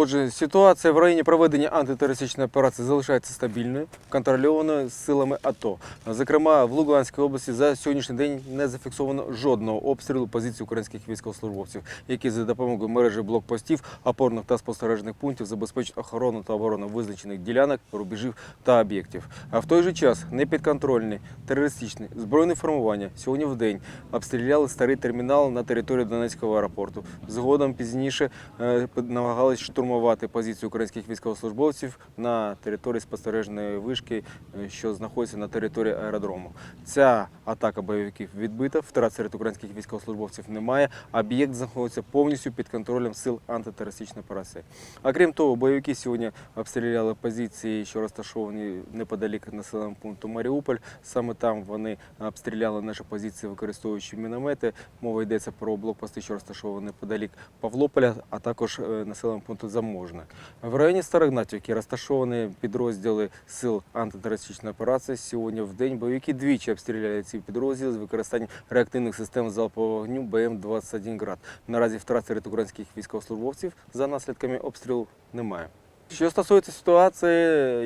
Отже, ситуація в районі проведення антитерористичної операції залишається стабільною, контрольованою силами АТО. Зокрема, в Луганській області за сьогоднішній день не зафіксовано жодного обстрілу позицій українських військовослужбовців, які за допомогою мережі блокпостів, опорних та спостережних пунктів забезпечують охорону та оборону визначених ділянок, рубежів та об'єктів. А в той же час непідконтрольні терористичні збройні формування сьогодні в день обстріляли старий термінал на території Донецького аеропорту. Згодом пізніше е, намагались штурмувати позицію українських військовослужбовців на території спостережної вишки, е, що знаходиться на території аеродрому. Ця атака бойовиків відбита, втрат серед українських військовослужбовців немає. Об'єкт знаходиться повністю під контролем сил антитерористичної операції. А крім того, бойовики сьогодні обстріляли позиції, що розташовані неподалік населеного пункту Маріуполь. Саме там вони обстріляли наші позиції, використовуючи міномети. Мова йдеться про блокпости, що розташовані неподалік Павлополя, а також е, населеного пункту Заможне. В районі Старогнатівки розташовані підрозділи сил антитерористичної операції. Сьогодні в день бойовики двічі обстріляли ці підрозділи з використанням реактивних систем залпового вогню БМ-21 «Град». Наразі втрат серед українських військовослужбовців за наслідками обстрілу немає. Що стосується ситуації,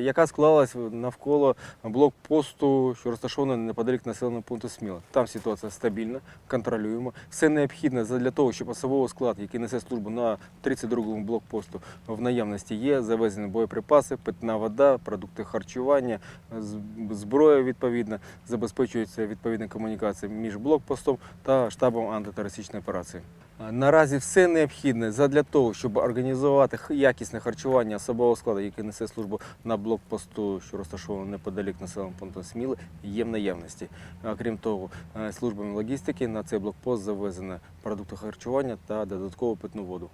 яка склалась навколо блокпосту, що розташований неподалік населеного пункту Сміла. Там ситуація стабільна, контролюємо. Все необхідне для того, щоб особовий склад, який несе службу на 32-му блокпосту, в наявності є. Завезені боєприпаси, питна вода, продукти харчування, зброя відповідна, забезпечується відповідна комунікація між блокпостом та штабом антитерористичної операції. Наразі все необхідне задля того, щоб організувати якісне харчування особового складу, який несе службу на блокпосту, що розташований неподалік населеного пункту Сміли, є в наявності. Крім того, е, службами логістики на цей блокпост завезено продукти харчування та додаткову питну воду.